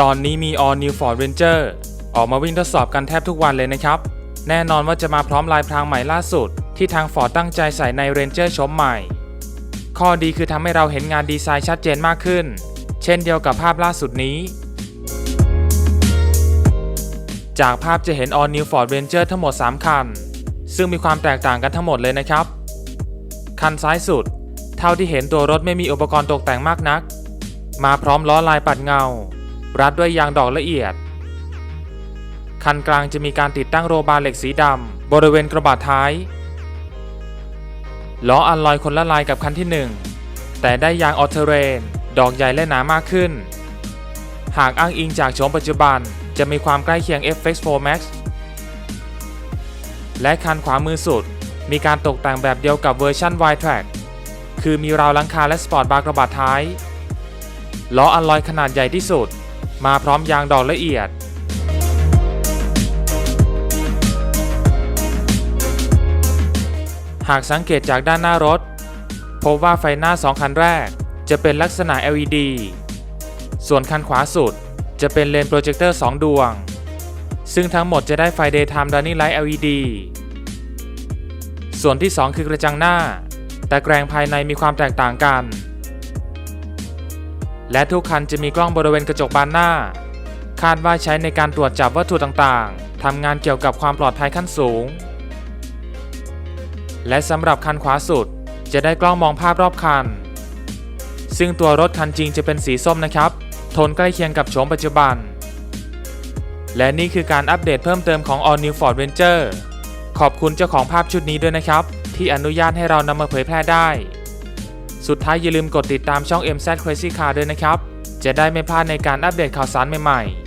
ตอนนี้มี All New Ford Ranger ออกมาวิ่งทดสอบกันแทบทุกวันเลยนะครับ แน่นอนว่าจะมาพร้อมลายพรางใหม่ล่าสุด ที่ทาง Ford ตั้งใจใส่ใน Ranger ชมใหม่ ข้อดีคือทำให้เราเห็นงานดีไซน์ชัดเจนมากขึ้น เช่นเดียวกับภาพล่าสุดนี้ จากภาพจะเห็น All New Ford Ranger ทั้งหมด 3 คัน ซึ่งมีความแตกต่างกันทั้งหมดเลยนะครับ คันซ้ายสุด เท่าที่เห็นตัวรถไม่มีอุปกรณ์ตกแต่งมากนัก มาพร้อมล้อลายปัดเงา รัดด้วยยางดอกละเอียด คันกลางจะมีการติดตั้งโรบาร์เหล็กสีดำบริเวณกระบะท้าย ล้ออัลลอยคนละลายกับคันที่ 1 แต่ได้ยางออเทเรน ดอกใหญ่และหนามากขึ้น หากอ้างอิงจากโฉมปัจจุบันจะมีความใกล้เคียง FX4 Max และคันขวามือสุด มีการตกแต่งแบบเดียวกับเวอร์ชัน Y-Track คือมีราวหลังคาและสปอร์ตบาร์กระบะท้าย ล้ออัลลอยขนาดใหญ่ที่สุด มาพร้อมยางดอกละเอียด หากสังเกตจากด้านหน้ารถ พบว่าไฟหน้า 2 คันแรก จะเป็นลักษณะ LED ส่วนคันขวาสุดจะเป็นเลนโปรเจคเตอร์ 2 ดวง ซึ่งทั้งหมดจะได้ไฟ Daytime Running Light LED ส่วนที่ 2 คือกระจังหน้า แต่แกรงภายในมีความแตกต่างกัน และทุกคันจะมีกล้องบริเวณกระจกบานหน้า คาดว่าใช้ในการตรวจจับวัตถุต่างๆทำงานเกี่ยวกับความปลอดภัยขั้นสูง และสำหรับคันขวาสุดจะได้กล้องมองภาพรอบคัน ซึ่งตัวรถคันจริงจะเป็นสีส้มนะครับ โทนใกล้เคียงกับโฉมปัจจุบัน และนี่คือการอัปเดตเพิ่มเติมของ All New Ford Ranger ขอบคุณเจ้าของภาพชุดนี้ด้วยนะครับ ที่อนุญาตให้เรานำมาเผยแพร่ได้ สุดท้ายอย่าลืมกดติดตามช่อง MZ Crazy Car ด้วยนะครับ จะได้ไม่พลาดในการอัปเดตข่าวสารใหม่ๆ